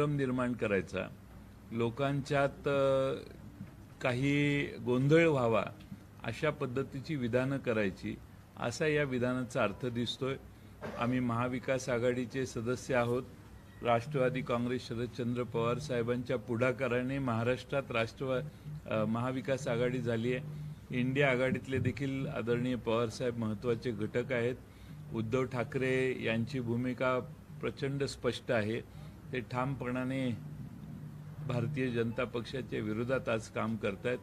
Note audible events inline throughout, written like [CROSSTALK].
संभ्रम निर्माण करायचा. लोकांच्यात काही गोंधळ व्हावा अशा पद्धतीची विधानं करायची. असा या विधानाचा अर्थ दिसतोय. आम्ही महाविकास आघाडीचे सदस्य आहोत. राष्ट्रवादी काँग्रेस शरदचंद्र पवार साहेबांच्या पुढाकाराने महाराष्ट्रात राष्ट्रवा महाविकास आघाडी झाली आहे. इंडिया आघाडीतले देखील आदरणीय पवारसाहेब महत्त्वाचे घटक आहेत. उद्धव ठाकरे यांची भूमिका प्रचंड स्पष्ट आहे. ते ठामपणाने भारतीय जनता पक्षाच्या विरोधात आज काम करतायत.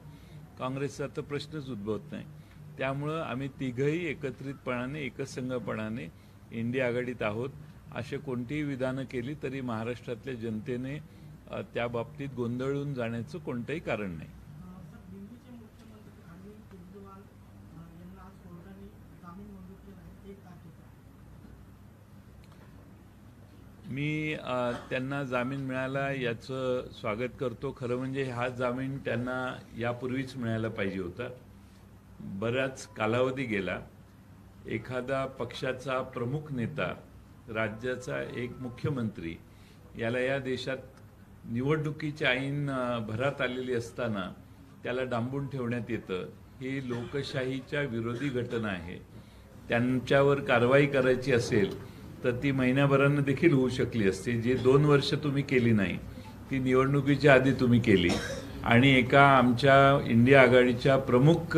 काँग्रेसचा तर प्रश्नच उद्भवत नाही. त्यामुळं आम्ही तिघही एकत्रितपणाने एकसंघपणाने इंडिया आघाडीत आहोत. असे कोणतीही विधानं केली तरी महाराष्ट्रातल्या जनतेने त्या बाबतीत गोंधळून जाण्याचं कोणतंही कारण नाही सर दिल्लीचे मुख्यमंत्री अरविंद केजरीवाल अ, यांना आज कोर्टाने जामीन मंजूर केला आहे एक तारखेचा मी त्यांना जामीन मिळाला याचं स्वागत करतो. खरं म्हणजे हा जामीन त्यांना यापूर्वीच मिळायला पाहिजे होता. बराच कालावधी गेला. एखादा पक्षाचा प्रमुख नेता राज्याचा एक मुख्यमंत्री याला या देशात निवडणुकीची ऐन भरात आलेली असताना त्याला डांबून ठेवण्यात येतं. ही लोकशाहीच्या विरोधी घटना आहे. त्यांच्यावर कारवाई करायची असेल तर ती महिन्याभरानं देखील होऊ शकली असती. जी दोन वर्ष तुम्ही केली नाही ती निवडणुकीच्या आधी तुम्ही केली. आणि एका आमच्या इंडिया आघाडीच्या प्रमुख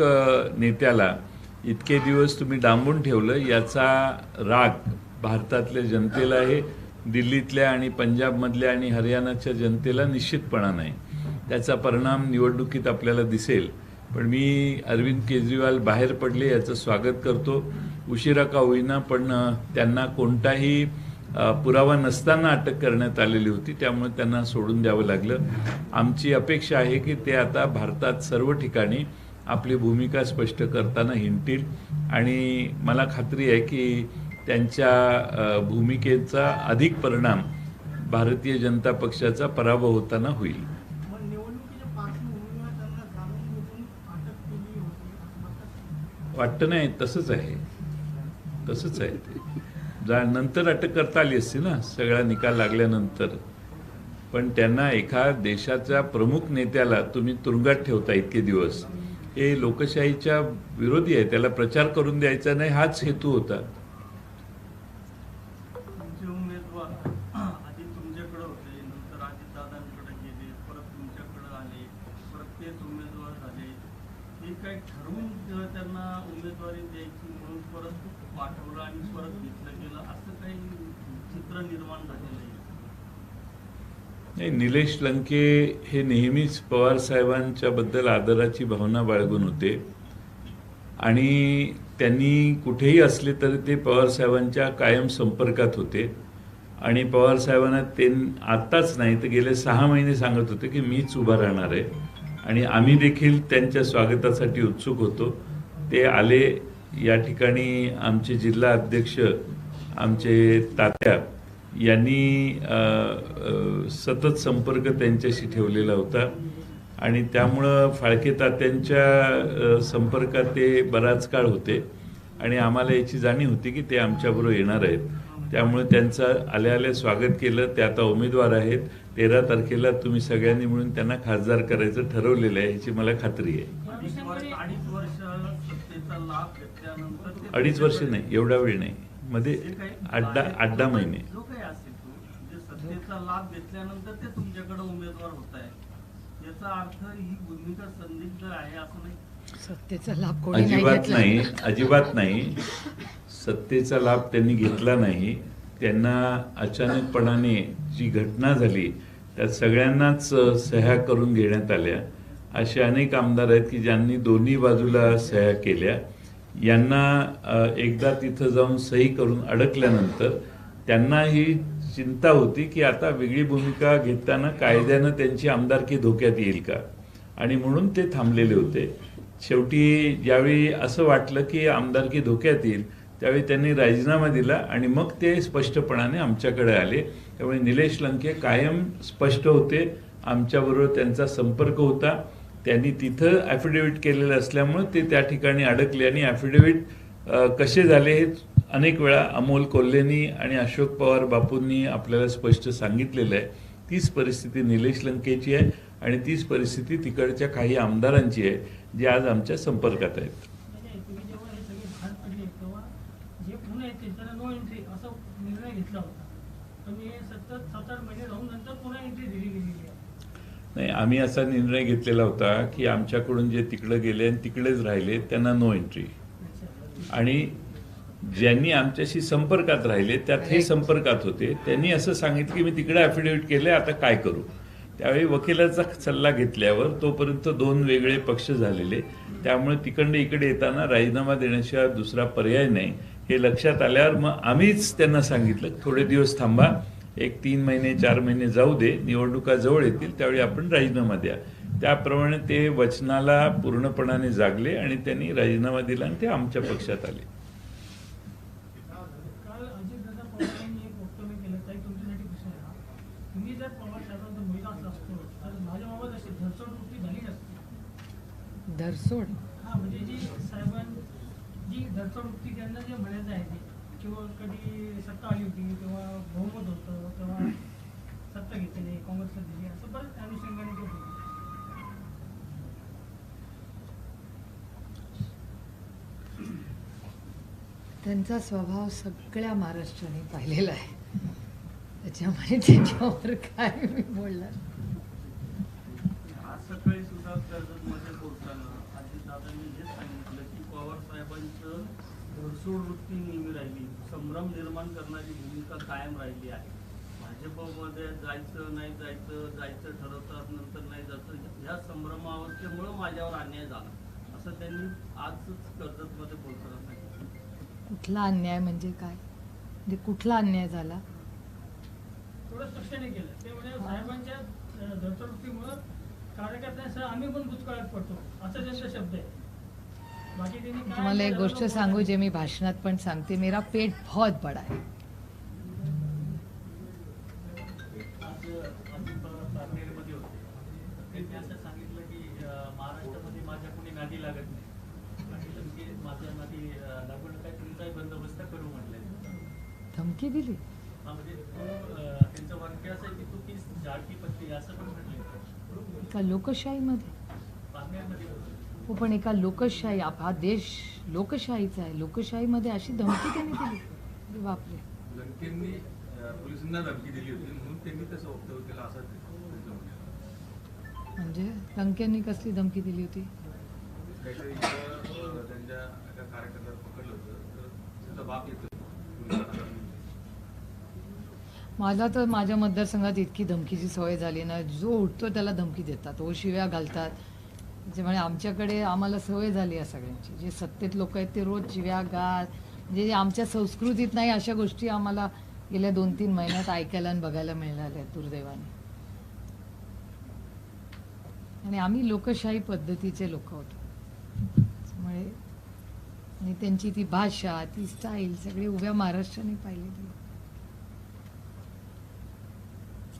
नेत्याला इतके दिवस तुम्ही डांबून ठेवलं याचा राग भारतातल्या जनतेला आहे दिल्लीतल्या आणि पंजाबमधल्या आणि हरियाणाच्या जनतेला निश्चितपणा नाही. त्याचा परिणाम निवडणुकीत आपल्याला दिसेल. पण मी अरविंद केजरीवाल बाहेर पडले याचं स्वागत करतो. उशिरा का होईना पण त्यांना कोणताही पुरावा नसताना अटक करण्यात आलेली होती त्यामुळे त्यांना सोडून द्यावं लागलं. आमची अपेक्षा आहे की ते आता भारतात सर्व ठिकाणी आपली भूमिका स्पष्ट करताना हिंडतील. आणि मला खात्री आहे की त्यांच्या भूमिकेचा अधिक परिणाम भारतीय जनता पक्षाचा पराभव होताना होईल. वाटतं नाही तसंच आहे. तसंच आहे. ते जा नंतर अटक करता आली असती ना सगळा निकाल लागल्यानंतर. पण त्यांना एका देशाच्या प्रमुख नेत्याला तुम्ही तुरुंगात ठेवता इतके दिवस. हे लोकशाहीच्या विरोधी आहे त्याला प्रचार करून द्यायचा नाही हाच हेतू होता. उमेदवारी द्यायची म्हणून परत पाठवलं आणि परत घेतलं गेलं असं काही चित्र निर्माण झालेलं आहे? नाही निलेश लंके हे नेहमीच पवार साहेबांच्या बद्दल आदराची भावना बाळगून होते. आणि त्यांनी कुठेही असले तरी ते पवार साहेबांच्या कायम संपर्कात होते. आणि पवार साहेबांना ते आत्ताच नाही तर गेले सहा महिने सांगत होते की मीच उभा राहणार आहे. आणि आम्ही देखील त्यांच्या स्वागतासाठी उत्सुक होतो. ते आले या ठिकाणी आमचे जिल्हा अध्यक्ष आमचे तात्या यांनी सतत संपर्क त्यांच्याशी ठेवलेला होता. आणि त्यामुळं फाळके तात्यांच्या संपर्कात ते बराच काळ होते. आणि आम्हाला याची जाणीव होती की ते आमच्याबरोबर येणार आहेत. त्यामुळे त्यांचं आल्या आल्या स्वागत केलं. ते आता उमेदवार आहेत. तेरा तारखेला तुम्ही सगळ्यांनी मिळून त्यांना खासदार करायचं ठरवलेलं आहे याची मला खात्री आहे. अडीच वर्ष नाही एवढा वेळ नाही. मध्ये अड्डा अड्डा महिने. जो काही असेल तो सत्तेचा लाभ घेतल्यानंतर ते तुमच्याकडे उमेदवार होत आहे. याचा अर्थ ही भूमिका संदिग्ध आहे असं नाही. सत्तेचा लाभ कोणी नाही अजिबात नाही अजिबात नाही. सत्तेचा लाभ त्यांनी घेतला नाही. त्यांना अचानकपणाने जी घटना झाली त्यात सगळ्यांनाच सह्या करून घेण्यात आल्या. असे अनेक आमदार आहेत की ज्यांनी दोन्ही बाजूला सह्या केल्या. यांना एकदा तिथं जाऊन सही करून अडकल्यानंतर त्यांना ही चिंता होती की आता वेगळी भूमिका घेताना कायद्यानं त्यांची आमदारकी धोक्यात येईल का? आणि म्हणून ते थांबलेले होते. शेवटी ज्यावेळी असं वाटलं की आमदारकी धोक्यात येईल त्यावेळी त्यांनी राजीनामा दिला आणि मग ते स्पष्टपणाने आमच्याकडे आले. त्यामुळे निलेश लंके कायम स्पष्ट होते. आमच्याबरोबर त्यांचा संपर्क होता. त्यांनी तिथं ॲफिडेविट केलेलं असल्यामुळं ते त्या ठिकाणी अडकले आणि ॲफिडेव्हिट कसे झाले हे अनेक वेळा अमोल कोल्हेनी आणि अशोक पवार बापूंनी आपल्याला स्पष्ट सांगितलेलं आहे. तीच परिस्थिती निलेश लंकेची आहे आणि तीच परिस्थिती तिकडच्या काही आमदारांची आहे जी आज आमच्या संपर्कात आहेत. म्हणजे घेतला होता. पण हे सतत सात आठ महिने राहून नंतर पुन्हा एंट्री दिली गेलेली आहे नाही आम्ही असा निर्णय घेतलेला होता की आमच्याकडून जे तिकडे गेले आणि तिकडेच राहिले त्यांना नो एंट्री. आणि ज्यांनी आमच्याशी संपर्कात राहिले त्यात हे. संपर्कात होते. त्यांनी असं सांगितलं की मी तिकडे ॲफिडेव्हिट केले आता काय करू? त्यावेळी वकिलाचा सल्ला घेतल्यावर तोपर्यंत दोन वेगळे पक्ष झालेले. त्यामुळे तिकडे इकडे येताना राजीनामा देण्याशिवाय दुसरा पर्याय नाही. हे लक्षात आल्यावर मग आम्हीच त्यांना सांगितलं थोडे दिवस थांबा. एक तीन महिने चार महिने जाऊ दे निवडणुका जवळ येतील त्यावेळी आपण राजीनामा द्या. त्याप्रमाणे ते वचनाला पूर्णपणाने जागले आणि त्यांनी राजीनामा दिला आणि ते आमच्या पक्षात आले. साहेबांचा धरसोड वृत्ती झाली नसती. धरसोड हा म्हणजे जी साहेबां जी धरसोड वृत्ती त्यांना जे म्हणायचं आहे ते किंवा कधी सत्ता आली होती तेव्हा बहुमत होतं तेव्हा सत्ता घेतली काँग्रेसला दिली असं बरंच अनुषंगाने ते होतं त्यांचा स्वभाव सगळ्या महाराष्ट्राने पाहिलेला आहे. त्याच्यामुळे त्याच्यावर काय मी बोलणार? आज सकाळी सुद्धा कर्जतमध्ये बोलताना अजितदादांनी हेच सांगितलं की पवार साहेबांचं धरसोड वृत्ती नेहमी राहिली. संभ्रम निर्माण करणारी भूमिका कायम राहिली आहे. भाजपमध्ये जायचं नाही जायचं जायचं ठरवतात नंतर नाही जायचं ह्या संभ्रमावस्थेमुळं माझ्यावर अन्याय झाला. असं त्यांनी आजच कर्जतमध्ये बोलताना सांगितलं. कुठला अन्याय म्हणजे काय? म्हणजे कुठला अन्याय झाला? थोडं स्पष्टने केलं. ते म्हणजे साहेबांच्या अं, धरसोड वृत्तीमुळं कार्यकर्त्यांसह आम्ही पण भूतकाळात पडतो. असं त्यांचा शब्द आहे. तुम्हाला एक गोष्ट सांगू जे मी भाषणात पण सांगते. मेरा पेट बहुत बडा है. महाराष्ट्रामध्ये लागत नाही धमकी दिली? हा लोकशाहीमध्ये. हो पण एका लोकशाही आप- हा देश लोकशाहीचा आहे. लोकशाहीमध्ये अशी धमकी त्यांनी दिली. बापरे. लंकेंनी अं, पोलिसांना धमकी दिली होती म्हणून त्यांनी तसं वक्तव्य केलं असं त्यांचं म्हणणं आहे. म्हणजे लंकेंनी कसली धमकी दिली होती? काहीतरी इथं, अं, त्यांच्या एका कार्यकर्त्याला पकडलं होतं. तर त्याचा बाप येतो. पोलिसांना मला तर माझ्या मतदारसंघात इतकी धमकीची सवय झाली ना जो उठतो त्याला धमकी देतात ओ शिव्या घालतात. म्हणजे त्याच्यामुळे आमच्याकडे आम्हाला सवय झाली या सगळ्यांची. जे सत्तेत लोक आहेत ते रोज चिव्या गाज म्हणजे जे आमच्या संस्कृतीत नाही अशा गोष्टी आम्हाला गेल्या दोन तीन महिन्यात ऐकायला आणि बघायला मिळाल्या दुर्दैवाने. आणि आम्ही लोकशाही पद्धतीचे लोक होतो. त्यामुळे आणि त्यांची ती भाषा ती स्टाईल सगळी उभ्या महाराष्ट्राने पाहिलेली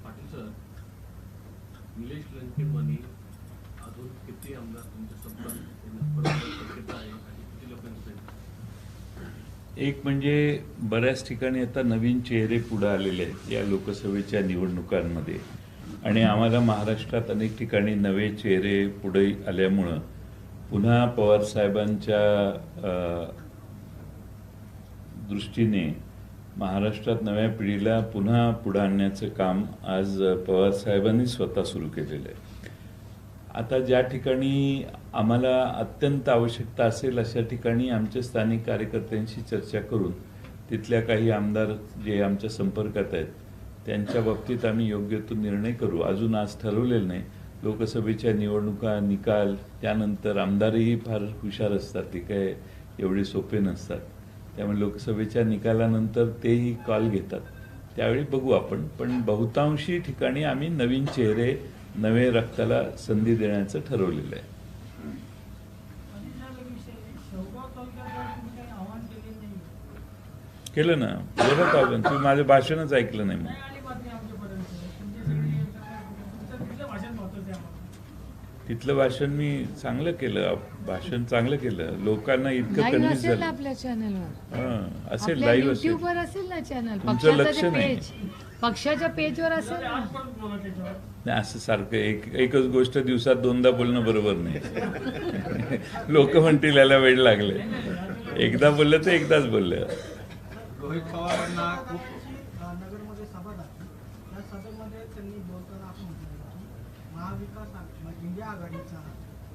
पाटील सर निलेश लंकेंवानी किती आमदार तुमच्या किती एक म्हणजे बऱ्याच ठिकाणी आता नवीन चेहरे पुढे आलेले आहेत या लोकसभेच्या निवडणुकांमध्ये. आणि आम्हाला महाराष्ट्रात अनेक ठिकाणी नवे चेहरे पुढे आल्यामुळं पुन्हा पवारसाहेबांच्या दृष्टीने महाराष्ट्रात नव्या पिढीला पुन्हा पुढे आणण्याचं काम आज पवारसाहेबांनी स्वतः सुरू केलेलं आहे. आता ज्या ठिकाणी आम्हाला अत्यंत आवश्यकता असेल अशा ठिकाणी आमच्या स्थानिक कार्यकर्त्यांशी चर्चा करून तिथल्या काही आमदार जे आमच्या संपर्कात आहेत त्यांच्या बाबतीत आम्ही योग्य तो निर्णय करू. अजून आज ठरवलेलं नाही. लोकसभेच्या निवडणुका निकाल त्यानंतर आमदारही फार हुशार असतात ते काय एवढे सोपे नसतात. त्यामुळे लोकसभेच्या निकालानंतर तेही कॉल घेतात. त्यावेळी बघू आपण. पण बहुतांशी ठिकाणी आम्ही नवीन चेहरे नवे रक्ताला संधी देण्याचं ठरवलेलं आहे. केलं ना? बरं आव्हान तुम्ही माझं भाषणच ऐकलं नाही मग तिथलं भाषण मी चांगलं केलं. भाषण चांगलं केलं. लोकांना इतकं कन्व्हिन्स झालं. आपल्या चॅनलवर असेल लाईव्ह असेल. तुमचं लक्ष नाही. पक्षाच्या पेजवर असेल ना नाही, असं सारखं एक एकच गोष्ट दिवसात दोनदा बोलणं बरोबर नाही. लोक म्हणतील याला वेळ लागले. एकदा बोललं तर एकदाच बोललं. रोहित पवारांना खूप अ, नगरमध्ये सभा झाली त्या सभेमध्ये त्यांनी बोलताना असं म्हटलं की महाविकास आ- इंडिया आघाडीचा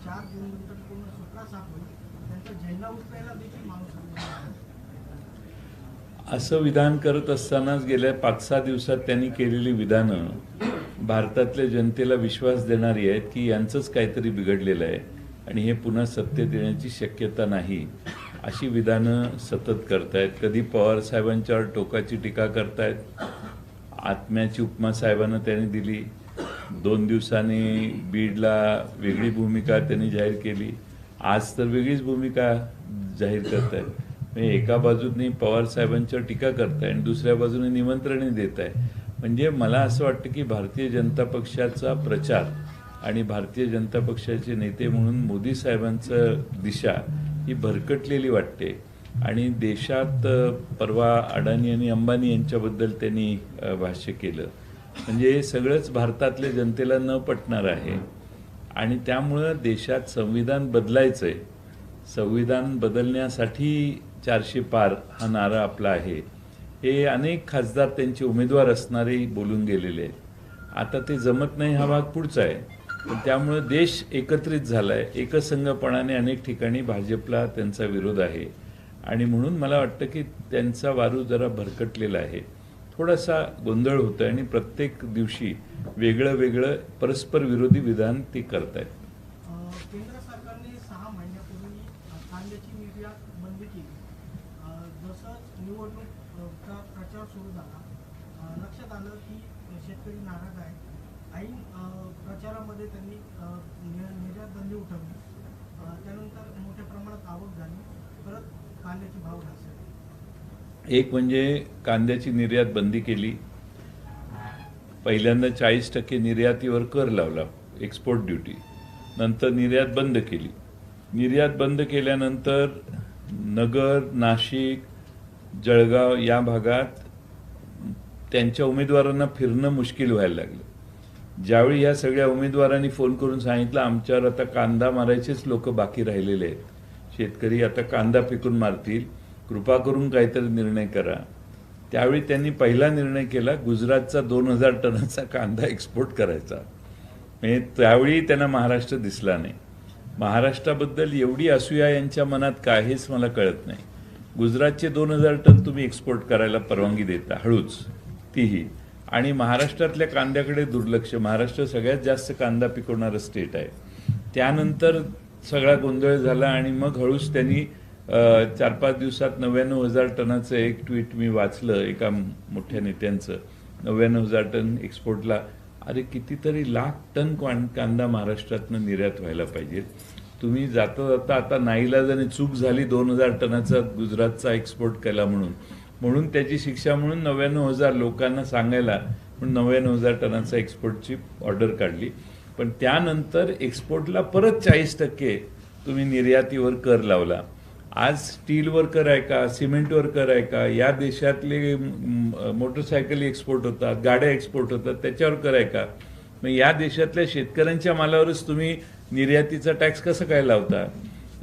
चार जून नंतर पूर्ण सुटला साफ होईल त्यांचा झेंडा उचलायला देखील माणूस. असं विधान करत असतानाच गेल्या पाच सहा दिवसात त्यांनी केलेली विधानं भारतातल्या जनतेला विश्वास देणारी आहेत की यांचंच काहीतरी बिघडलेलं आहे आणि हे पुन्हा सत्तेत येण्याची शक्यता नाही अशी विधानं सतत करतायत. कधी पवार साहेबांच्यावर टोकाची टीका करतायत आत्म्याची उपमा साहेबांना त्यांनी दिली दोन दिवसांनी बीडला वेगळी भूमिका त्यांनी जाहीर केली. आज तर वेगळीच भूमिका जाहीर करतायत. म्हणजे एका बाजूने पवार साहेबांच्यावर टीका करताय आणि दुसऱ्या बाजूने निमंत्रणे देत आहे म्हणजे मला असं वाटतं की भारतीय जनता पक्षाचा प्रचार आणि भारतीय जनता पक्षाचे नेते म्हणून मोदी साहेबांचं दिशा ही भरकटलेली वाटते. आणि देशात परवा अडाणी आणि अंबानी यांच्याबद्दल त्यांनी भाष्य केलं. म्हणजे हे सगळंच भारतातल्या जनतेला न पटणार आहे. आणि त्यामुळं देशात संविधान बदलायचं आहे संविधान बदलण्यासाठी चारशे पार हा नारा आपला आहे. हे अनेक खासदार त्यांचे उमेदवार असणारे बोलून गेलेले आहेत. आता ते जमत नाही हा भाग पुढचा आहे. पण त्यामुळं देश एकत्रित झाला आहे एकसंघपणाने अनेक ठिकाणी भाजपला त्यांचा विरोध आहे. आणि म्हणून मला वाटतं की त्यांचा वारू जरा भरकटलेला आहे. थोडासा गोंधळ होतोय आणि प्रत्येक दिवशी वेगळं वेगळं परस्पर विरोधी विधान ते करत आहेत केंद्र सरकारने सहा महिन्यापूर्वी अ, कांद्याची निर्यात बंदी केली अ, जसं निवडणूक अ, चा प्रचार सुरू झाला अ, लक्षात आलं की शेतकरी नाराज आहे ऐन अ, प्रचारामध्ये त्यांनी अ, नि- निर्यात बंदी उठवली अ, त्यानंतर मोठ्या प्रमाणात आवक झाली परत कांद्याचे भाव ढासळले एक म्हणजे कांद्याची निर्यात बंदी केली. पहिल्यांदा चाळीस टक्के निर्यातीवर कर लावला एक्सपोर्ट ड्युटी नंतर निर्यात बंद केली. निर्यात बंद केल्यानंतर नगर नाशिक जळगाव या भागात त्यांच्या उमेदवारांना फिरणं मुश्किल व्हायला लागलं. ज्यावेळी या सगळ्या उमेदवारांनी फोन करून सांगितलं आमच्यावर आता कांदा मारायचेच लोक बाकी राहिलेले आहेत. शेतकरी आता कांदा पिकून मारतील. कृपा करून काहीतरी निर्णय करा. त्यावेळी त्यांनी पहिला निर्णय केला गुजरातचा दोन हजार टनाचा कांदा एक्सपोर्ट करायचा. म्हणजे त्यावेळी त्यांना महाराष्ट्र दिसला नाही. महाराष्ट्राबद्दल एवढी असूया यांच्या मनात काय हेच मला कळत नाही. गुजरातचे दोन हजार टन तुम्ही एक्सपोर्ट करायला परवानगी देता हळूच. तीही. आणि महाराष्ट्रातल्या कांद्याकडे दुर्लक्ष. महाराष्ट्र सगळ्यात जास्त कांदा पिकवणारं स्टेट आहे. त्यानंतर सगळा गोंधळ झाला आणि मग हळूच त्यांनी चार पाच दिवसात नव्याण्णव हजार टनाचं एक ट्विट मी वाचलं एका मोठ्या नेत्यांचं. नव्याण्णव हजार टन एक्सपोर्टला अरे कितीतरी लाख टन क्वां- कांदा महाराष्ट्रातनं निर्यात व्हायला पाहिजे. तुम्ही जाता जाता आता नाईलाजाने चूक झाली दोन हजार टनाचा गुजरातचा एक्सपोर्ट केला म्हणून. म्हणून त्याची शिक्षा म्हणून नव्याण्णव हजार लोकांना सांगायला म्हणून नव्याण्णव हजार टनाचा एक्सपोर्टची ऑर्डर काढली. पण त्यानंतर एक्सपोर्टला परत चाळीस टक्के तुम्ही निर्यातीवर कर लावला. आज स्टील वर्कर आहे का सिमेंट वर्कर आहे का या देशातले मोटरसायकली एक्सपोर्ट होतात गाड्या एक्सपोर्ट होतात त्याच्यावर कर आहे का? मग या देशातल्या शेतकऱ्यांच्या मालावरच तुम्ही निर्यातीचा टॅक्स कसं काय लावता?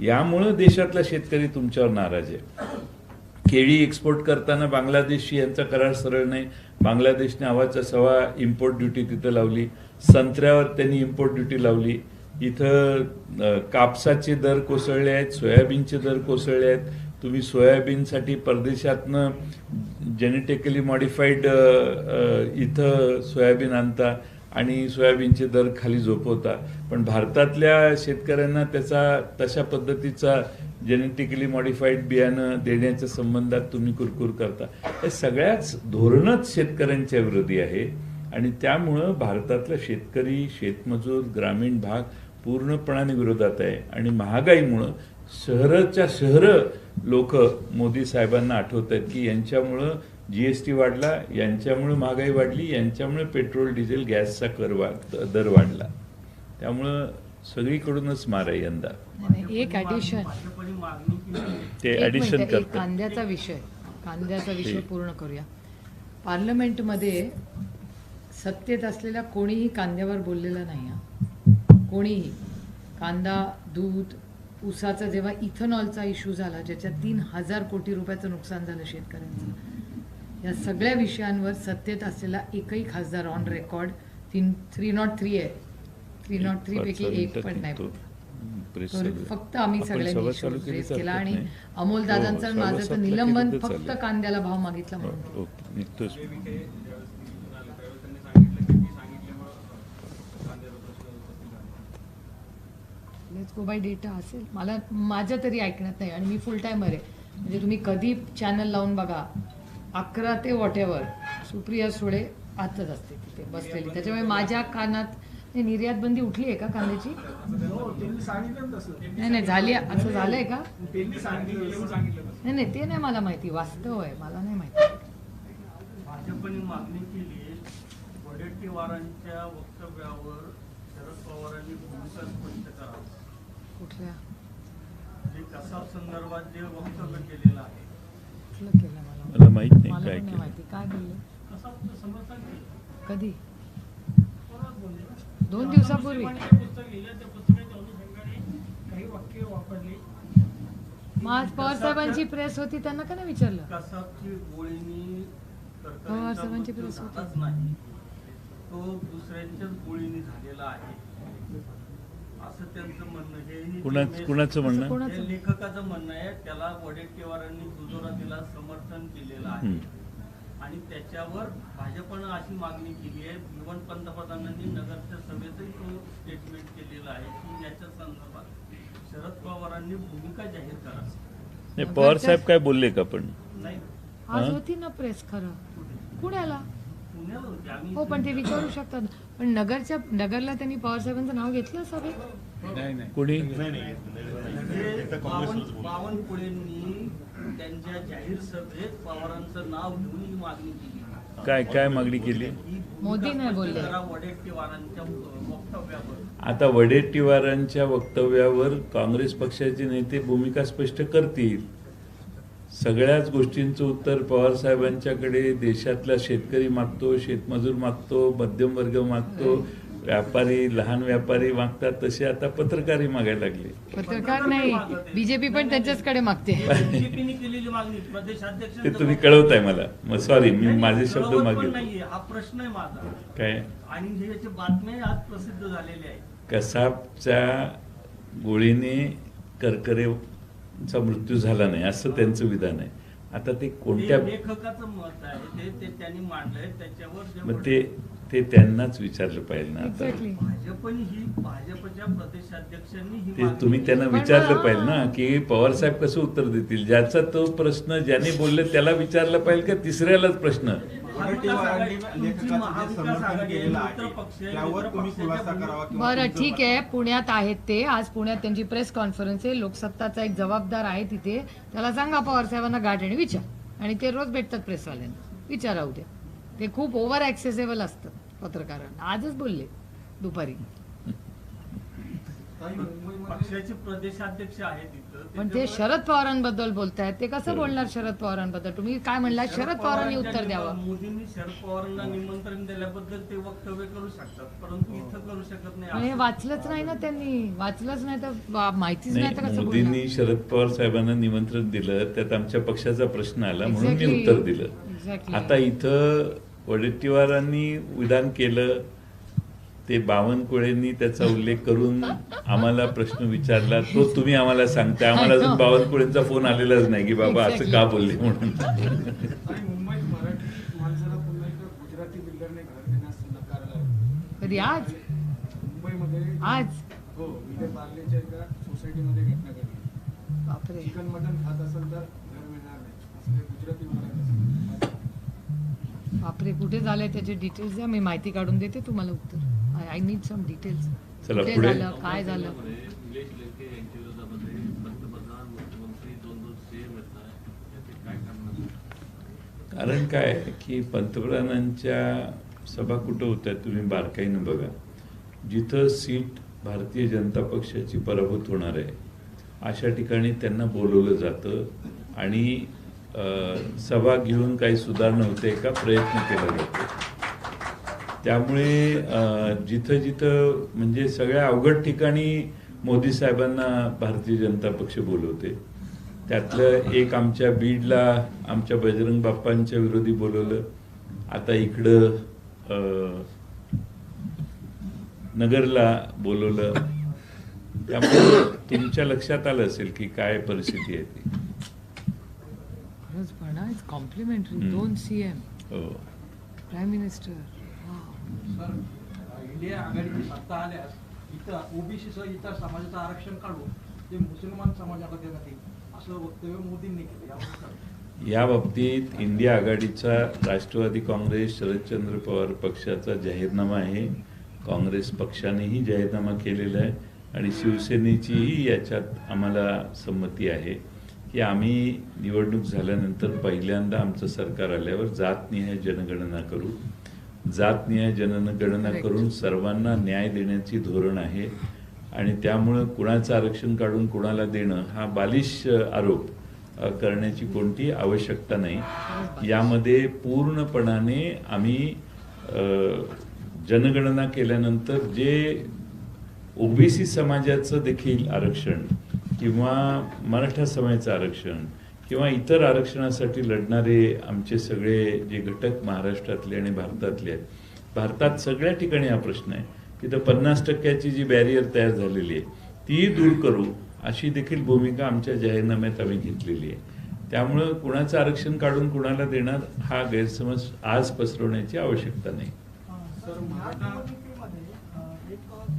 यामुळं देशातला शेतकरी तुमच्यावर नाराज आहे. केळी एक्सपोर्ट करताना बांगलादेशशी यांचा करार सरळ नाही. बांगलादेशने आवाजचा सवा इम्पोर्ट ड्युटी तिथं लावली. संत्र्यावर त्यांनी इम्पोर्ट ड्युटी लावली. इथं कापसाचे दर कोसळले आहेत सोयाबीनचे दर कोसळले आहेत. तुम्ही सोयाबीनसाठी परदेशातनं जेनेटिकली मॉडिफाईड इथं सोयाबीन आणता आणि सोयाबीनचे दर खाली झोपवता. पण भारतातल्या शेतकऱ्यांना त्याचा तशा पद्धतीचा जेनेटिकली मॉडिफाईड बियाणं देण्याच्या संबंधात तुम्ही कुरकुर करता. हे सगळ्याच धोरणच शेतकऱ्यांच्या विरोधी आहे. आणि त्यामुळं भारतातला शेतकरी शेतमजूर ग्रामीण भाग पूर्णपणाने विरोधात आहे. आणि महागाईमुळं शहराच्या शहरं लोक मोदी साहेबांना आठवत आहेत की यांच्यामुळं जीएसटी वाढला यांच्यामुळे महागाई वाढली यांच्यामुळे पेट्रोल डिझेल गॅसचा कर वाढ दर वाढला. त्यामुळं सगळीकडूनच मार आहे यंदा. एक ॲडिशन केली ते ऍडिशन करतात. कांद्याचा विषय. कांद्याचा विषय. पूर्ण करूया. पार्लमेंटमध्ये सत्तेत असलेल्या कोणीही कांद्यावर बोललेलं नाही कोणीही कांदा दूध ऊसाचा जेव्हा इथेनॉलचा इश्यू झाला ज्याच्यात तीन हजार कोटी रुपयाचं नुकसान झालं शेतकऱ्यांचं या सगळ्या विषयांवर सत्तेत असलेला एकही खासदार ऑन रेकॉर्ड तीन थ्री नॉट थ्री आहे थ्री नॉट थ्री पैकी एक पण नाही. फक्त आम्ही सगळ्यांनी चालू केली आणि. अमोल हो, दादांचं सभा माझं तर निलंबन फक्त. कांद्याला भाव मागितला म्हणून झाला गो बाय डेटा असेल. मला माझ्या तरी ऐकण्यात नाही आणि मी फुल टायमर आहे. म्हणजे तुम्ही कधी चॅनल लावून बघा अकरा ते वॉट एव्हर सुप्रिया सुळे आतच असते तिथे बसलेली. त्याच्यामुळे माझ्या कानात नाही, निर्यात बंदी उठली आहे का कांद्याची? नाही नाही झाली असं झालंय का? नाही नाही ते नाही मला माहिती. वास्तव आहे. मला नाही माहिती. भाजपने मागणी केली वडेट्टीवारांच्या वक्तव्यावर शरद पवारांनी भूमिका स्पष्ट करावी. कुठल्या? मला? मला माहीत नाही काय केलं. माहिती. काय बोलले कधी. दोन दिवसापूर्वी. मग आज पवार साहेबांची प्रेस होती त्यांना का नाही विचारलं? पवार साहेबांची प्रेस होती. तो दुसऱ्यांच्याच गोळीनी झालेला आहे. असं त्यांचं म्हणणं हे कुणा- कुणाचं म्हणणं? हे लेखकाचं म्हणणं आहे त्याला वडेट्टीवारांनी दुजोरा दिला समर्थन केलेलं आहे. हम्म. आणि त्याच्यावर भाजपनं अशी मागणी केली आहे इव्हन पंतप्रधानांनी नगरच्या सभेतही तो स्टेटमेंट केलेला आहे की याच्या संदर्भात शरद पवारांनी भूमिका जाहीर करा. नाही पवार साहेब काय बोलले का पण? नाही. आज? होती ना प्रेस खरं आम्ही हो पण ते विचारू शकतात. पण नगरच्या नगरला त्यांनी पवार साहेबांचं नाव घेतलं सभेत कोणी? बावनकुळेंनी त्यांच्या जाहीर सभेत पवारांचं नाव घेऊन ही मागणी केली. काय काय मागणी केली? मोदी नाही बोलले. वक्तव्यावर. आता वडेट्टीवारांच्या वक्तव्यावर काँग्रेस पक्षाचे नेते भूमिका स्पष्ट करतील. सगळ्याच गोष्टींचं उत्तर पवार साहेबांच्याकडे देशातला शेतकरी मागतो शेतमजूर मागतो मध्यम वर्ग मागतो व्यापारी लहान व्यापारी मागतात तसे आता पत्रकारही मागायला लागले. पत्रकार नाही बीजेपी पण त्यांच्याचकडे मागते. [LAUGHS] बीजेपीने केलेली मागणी प्रदेशाध्यक्ष ते तुम्ही कळवताय मला. मग सॉरी मी माझे शब्द मागे नाहीये हा प्रश्न आहे माझा. काय? आणि हे याचे बातम्या आज प्रसिद्ध झालेल्या आहेत. कसाबच्या गोळीने करकरेचा मृत्यू झाला नाही असं त्यांचं विधान आहे. आता ते कोणत्या ते लेखकाचं मत आहे ते ते त्यांनी मांडलंय त्याच्यावर जे मग ते ते त्यांनाच विचारलं पाहिजे ना आता. ही ही ते तुम्ही त्यांना. विचारलं पाहिजे ना की पवार साहेब कसं उत्तर देतील? ज्याचा तो प्रश्न ज्याने बोलले त्याला विचारला पाहिजे का तिसऱ्यालाच प्रश्न? बरं ठीक आहे. पुण्यात आहेत ते. आज पुण्यात त्यांची प्रेस कॉन्फरन्स आहे. लोकसत्ताचा एक जबाबदार आहे तिथे. त्याला सांगा पवार साहेबांना गाठ आणि विचार. आणि ते रोज भेटतात प्रेसवाल्यांना. विचारा उद्या ते खूप ओव्हर ऍक्सेसेबल असतात पत्रकारांना. आजच बोलले दुपारी. पक्षाचे प्रदेशाध्यक्ष आहेत तिथं पण ते त्याच्यामुळे शरद पवारांबद्दल बोलतायत. ते कसं. बोलणार शरद पवारांबद्दल? तुम्ही काय म्हणला? शरद पवारांनी उत्तर द्यावं. मोदींनी शरद पवारांना निमंत्रण दिल्याबद्दल ते वक्तव्य करू शकतात परंतु इथं करू शकत नाही हे वाचलंच नाही ना त्यांनी. वाचलंच नाही तर माहितीच नाही तर नाही कसं बोलणार? मोदींनी शरद पवार साहेबांना निमंत्रण दिलं त्यात आमच्या पक्षाचा प्रश्न आला म्हणून मी Exactly. उत्तर दिलं. Exactly. आता इथं वडेट्टीवारांनी विधान केलं ते बावनकुळेंनी त्याचा उल्लेख करून आम्हाला प्रश्न विचारला. तो तुम्ही आम्हाला सांगता आम्हाला अजून बावनकुळेंचा फोन आलेलाच नाही की बाबा असं. का बोलले म्हणून. आज? आज? हो बापरे. कुठे झालंय त्याचे डिटेल्स द्या. मी माहिती काढून देते तुम्हाला उत्तर. आय नीड सम डिटेल्स चला, कुठे पुढे. झालं काय झालं? कारण काय की पंतप्रधानांच्या सभा कुठं होत आहेत तुम्ही बारकाईनं बघा. जिथं सीट भारतीय जनता पक्षाची पराभूत होणार आहे अशा ठिकाणी त्यांना बोलवलं जातं आणि सभा घेऊन काही सुधारणा होते का प्रयत्न केला जातो त्यामुळे जिथं जिथं म्हणजे सगळ्या अवघड ठिकाणी मोदी साहेबांना भारतीय जनता पक्ष बोलवते. त्यातलं एक आमच्या बीडला आमच्या बजरंग बाप्पांच्या विरोधी बोलवलं. आता इकडं नगरला बोलवलं. त्यामुळे तुमच्या लक्षात आलं असेल की काय परिस्थिती आहे ती. खरंच म्हणा इट्स कॉम्प्लिमेंटरी. दोन सी एम हो. प्राईम मिनिस्टर सर इंडिया आघाडीची सत्ता आल्यास इतर ओबीसी सह इतर समाजाचं आरक्षण काढून ते मुसलमान समाजाला देण्यात येईल असं वक्तव्य मोदींनी केलं. यावर या बाबतीत इंडिया आघाडीचा राष्ट्रवादी काँग्रेस शरदचंद्र पवार पक्षाचा जाहीरनामा आहे. काँग्रेस पक्षानेही जाहीरनामा केलेला आहे आणि शिवसेनेचीही याच्यात आम्हाला संमती आहे की आम्ही निवडणूक झाल्यानंतर पहिल्यांदा आमचं सरकार आल्यावर जातनिहाय जनगणना करू. जातनिहाय जनगणना Correct. करून सर्वांना न्याय देण्याची धोरण आहे आणि त्यामुळं कुणाचं आरक्षण काढून कुणाला देणं हा बालिश आरोप करण्याची कोणती आवश्यकता नाही यामध्ये पूर्णपणाने आम्ही जनगणना केल्यानंतर जे ओबीसी समाजाचं देखील आरक्षण किंवा मराठा समाजाचं आरक्षण किंवा इतर आरक्षणासाठी लढणारे आमचे सगळे जे घटक महाराष्ट्रातले आणि भारतातले आहेत भारतात सगळ्या ठिकाणी हा प्रश्न आहे तिथं पन्नास टक्क्याची जी बॅरियर तयार झालेली आहे ती दूर करू अशी देखील भूमिका आमच्या जाहीरनाम्यात आम्ही घेतलेली आहे. त्यामुळं कुणाचं आरक्षण काढून कुणाला देणार हा गैरसमज आज पसरवण्याची आवश्यकता नाही. सर